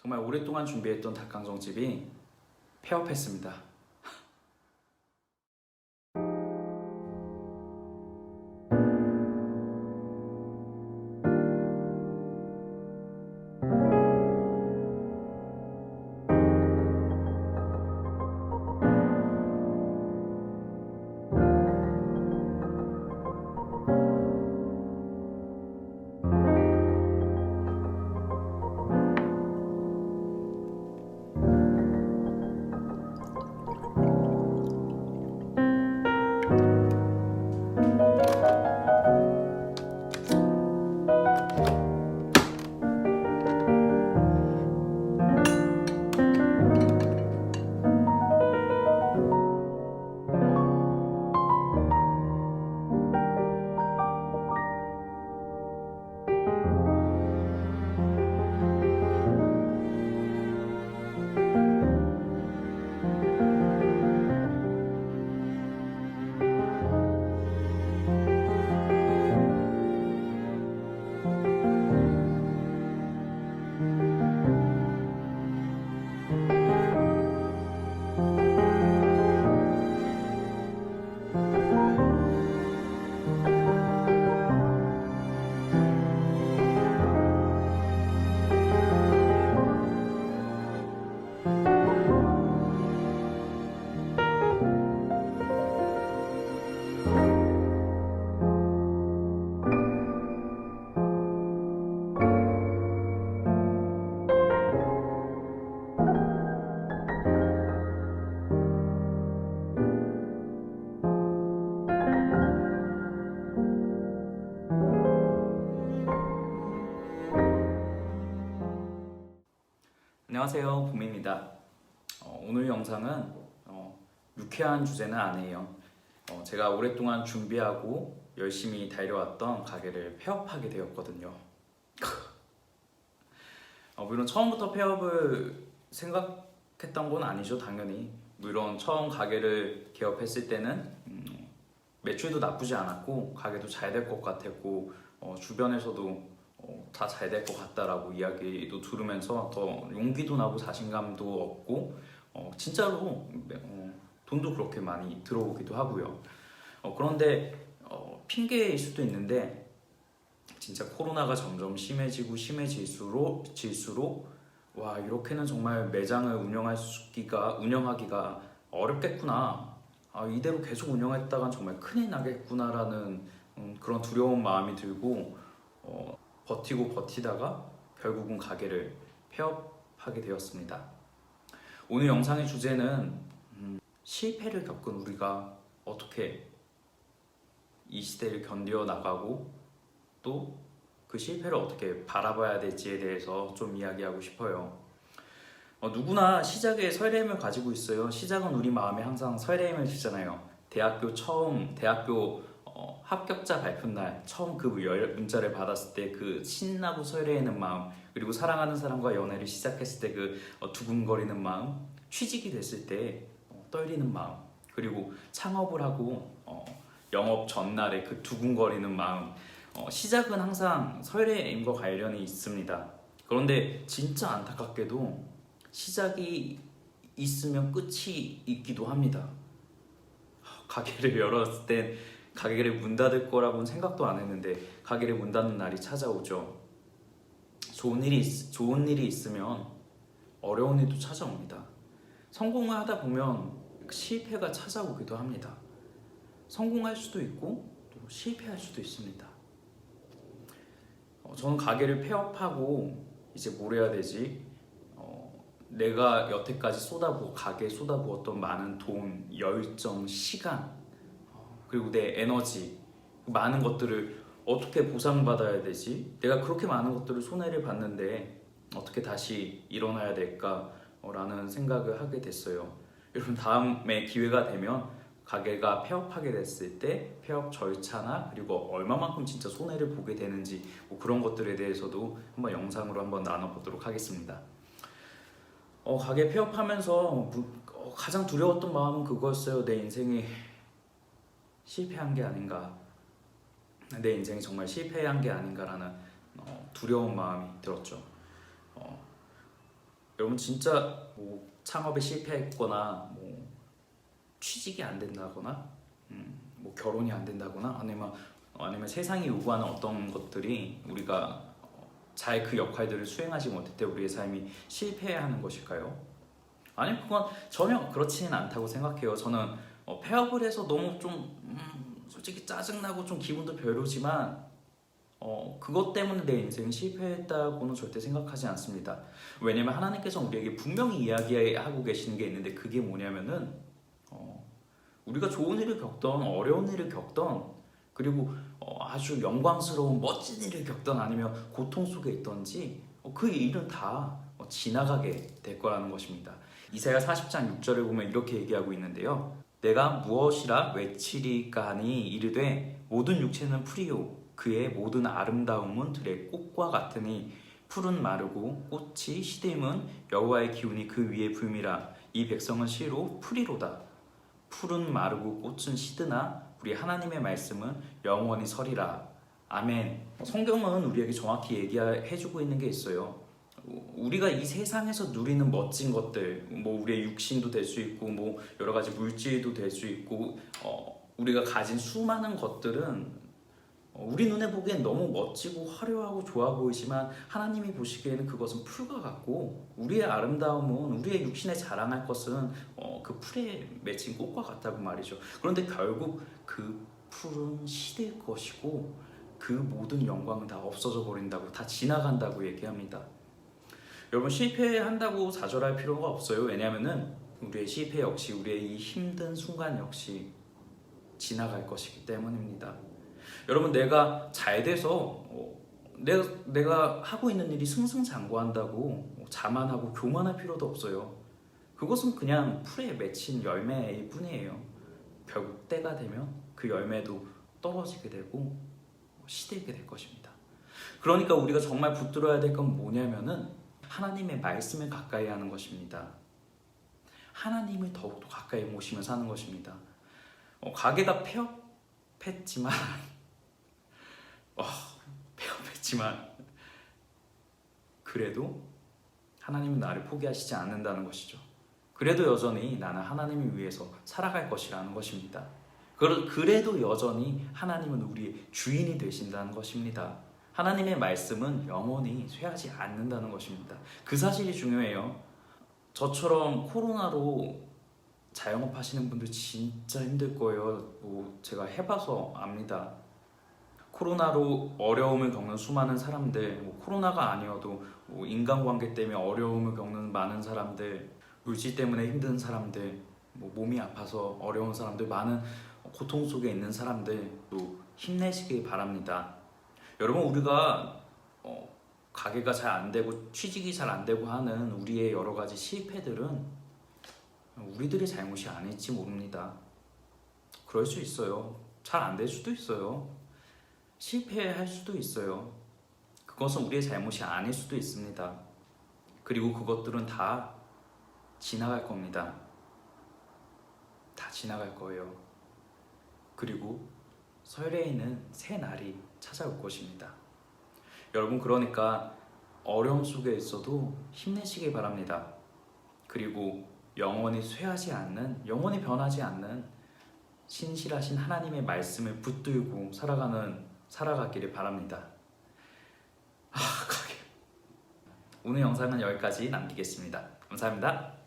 정말 오랫동안 준비했던 닭강정집이 폐업했습니다. 안녕하세요, 봄입니다. 어, 오늘 영상은 어, 유쾌한 주제는 아니에요. 어, 제가 오랫동안 준비하고 열심히 달려왔던 가게를 폐업하게 되었거든요. 어, 물론 처음부터 폐업을 생각했던 건 아니죠, 당연히. 물론 처음 가게를 개업했을 때는 음, 매출도 나쁘지 않았고 가게도 잘 될 것 같았고 어, 주변에서도 어, 다 잘 될 것 같다라고 이야기도 들으면서 더 용기도 나고 자신감도 얻고 어, 진짜로 어, 돈도 그렇게 많이 들어오기도 하고요. 어, 그런데 어, 핑계일 수도 있는데 진짜 코로나가 점점 심해지고 심해질수록 질수록 와 이렇게는 정말 매장을 운영하기가 운영하기가 어렵겠구나. 아, 이대로 계속 운영했다간 정말 큰일 나겠구나라는 음, 그런 두려운 마음이 들고 어, 버티고 버티다가 결국은 가게를 폐업하게 되었습니다. 오늘 영상의 주제는 음, 실패를 겪은 우리가 어떻게 이 시대를 견뎌 나가고 또 그 실패를 어떻게 바라봐야 될지에 대해서 좀 이야기하고 싶어요. 어, 누구나 시작에 설렘을 가지고 있어요. 시작은 우리 마음에 항상 설렘을 주잖아요. 대학교 처음 대학교 어, 합격자 발표 날 처음 그 열- 문자를 받았을 때 그 신나고 설레이는 마음 그리고 사랑하는 사람과 연애를 시작했을 때 그 두근거리는 마음 취직이 됐을 때 어, 떨리는 마음 그리고 창업을 하고 어, 영업 전날에 그 두근거리는 마음 어, 시작은 항상 설레임과 관련이 있습니다. 그런데 진짜 안타깝게도 시작이 있으면 끝이 있기도 합니다. 가게를 열었을 땐 가게를 문 닫을 거라고는 생각도 안 했는데 가게를 문 닫는 날이 찾아오죠. 좋은 일이 있- 좋은 일이 있으면 어려운 일도 찾아옵니다. 성공을 하다 보면 실패가 찾아오기도 합니다. 성공할 수도 있고 또 실패할 수도 있습니다. 어, 저는 가게를 폐업하고 이제 뭘 해야 되지? 어, 내가 여태까지 쏟아부어 가게에 쏟아부었던 많은 돈, 열정, 시간 그리고 내 에너지 많은 것들을 어떻게 보상받아야 되지? 내가 그렇게 많은 것들을 손해를 봤는데 어떻게 다시 일어나야 될까라는 생각을 하게 됐어요. 여러분 다음에 기회가 되면 가게가 폐업하게 됐을 때 폐업 절차나 그리고 얼마만큼 진짜 손해를 보게 되는지 뭐 그런 것들에 대해서도 한번 영상으로 한번 나눠보도록 하겠습니다. 어, 가게 폐업하면서 무- 어, 가장 두려웠던 마음은 그거였어요. 내 인생이 실패한 게 아닌가 내 인생이 정말 실패한 게 아닌가라는 어, 두려운 마음이 들었죠 어, 여러분 진짜 뭐 창업에 실패했거나 뭐 취직이 안 된다거나 음, 뭐 결혼이 안 된다거나 아니면 아니면 세상이 요구하는 어떤 것들이 우리가 잘 그 역할들을 수행하지 못할 때 우리의 삶이 실패하는 것일까요? 아니 그건 전혀 그렇지는 않다고 생각해요. 저는 어, 폐업을 해서 너무 좀 음, 솔직히 짜증나고 좀 기분도 별로지만 어, 그것 때문에 내 인생이 실패했다고는 절대 생각하지 않습니다. 왜냐면 하나님께서 우리에게 분명히 이야기하고 계시는 게 있는데 그게 뭐냐면은 어, 우리가 좋은 일을 겪던 어려운 일을 겪던 그리고 어, 아주 영광스러운 멋진 일을 겪던 아니면 고통 속에 있던지 어, 그 일은 다 어, 지나가게 될 거라는 것입니다. 이사야 40장 6절을 보면 이렇게 얘기하고 있는데요. 내가 무엇이라 외치리까 하니 이르되 모든 육체는 풀이요. 그의 모든 아름다움은 들의 꽃과 같으니 풀은 마르고 꽃이 시들면 여호와의 기운이 그 위에 불미라. 이 백성은 실로 풀이로다. 풀은 마르고 꽃은 시드나 우리 하나님의 말씀은 영원히 서리라. 아멘. 성경은 우리에게 정확히 얘기해주고 있는 게 있어요 우리가 이 세상에서 누리는 멋진 것들 뭐 우리의 육신도 될 수 있고 뭐 여러 가지 물질도 될 수 있고 어, 우리가 가진 수많은 것들은 어, 우리 눈에 보기엔 너무 멋지고 화려하고 좋아 보이지만 하나님이 보시기에는 그것은 풀과 같고 우리의 아름다움은 우리의 육신에 자랑할 것은 어, 그 풀에 맺힌 꽃과 같다고 말이죠. 그런데 결국 그 풀은 시들 것이고 그 모든 영광은 다 없어져 버린다고 다 지나간다고 얘기합니다. 여러분 실패한다고 좌절할 필요가 없어요. 왜냐하면은 우리의 실패 역시 우리의 이 힘든 순간 역시 지나갈 것이기 때문입니다. 여러분 내가 잘 돼서 어, 내가 내가 하고 있는 일이 승승장구한다고 자만하고 교만할 필요도 없어요. 그것은 그냥 풀에 맺힌 열매일 뿐이에요. 결국 때가 되면 그 열매도 떨어지게 되고 시들게 될 것입니다. 그러니까 우리가 정말 붙들어야 될 건 뭐냐면은 하나님의 말씀을 가까이 하는 것입니다. 하나님을 더욱더 가까이 모시며 사는 것입니다. 어, 가게가 폐업했지만 어, 폐업했지만 그래도 하나님은 나를 포기하시지 않는다는 것이죠. 그래도 여전히 나는 하나님을 위해서 살아갈 것이라는 것입니다. 그래도 여전히 하나님은 우리의 주인이 되신다는 것입니다. 하나님의 말씀은 영원히 쇠하지 않는다는 것입니다. 그 사실이 중요해요. 저처럼 코로나로 자영업 하시는 분들 진짜 힘들 거예요. 뭐 제가 해봐서 압니다. 코로나로 어려움을 겪는 수많은 사람들, 뭐 코로나가 아니어도 뭐 인간관계 때문에 어려움을 겪는 많은 사람들, 물질 때문에 힘든 사람들, 뭐 몸이 아파서 어려운 사람들, 많은 고통 속에 있는 사람들도 힘내시길 바랍니다. 여러분 우리가 어, 가게가 잘 안 되고 취직이 잘 안 되고 하는 우리의 여러 가지 실패들은 우리들의 잘못이 아닐지 모릅니다. 그럴 수 있어요. 잘 안 될 수도 있어요. 실패할 수도 있어요. 그것은 우리의 잘못이 아닐 수도 있습니다. 그리고 그것들은 다 지나갈 겁니다. 다 지나갈 거예요. 그리고 설레이는 새 날이 찾아올 것입니다. 여러분 그러니까 어려움 속에 있어도 힘내시길 바랍니다. 그리고 영원히 쇠하지 않는 영원히 변하지 않는 신실하신 하나님의 말씀을 붙들고 살아가는 살아가기를 바랍니다. 아, 가게. 오늘 영상은 여기까지 남기겠습니다. 감사합니다.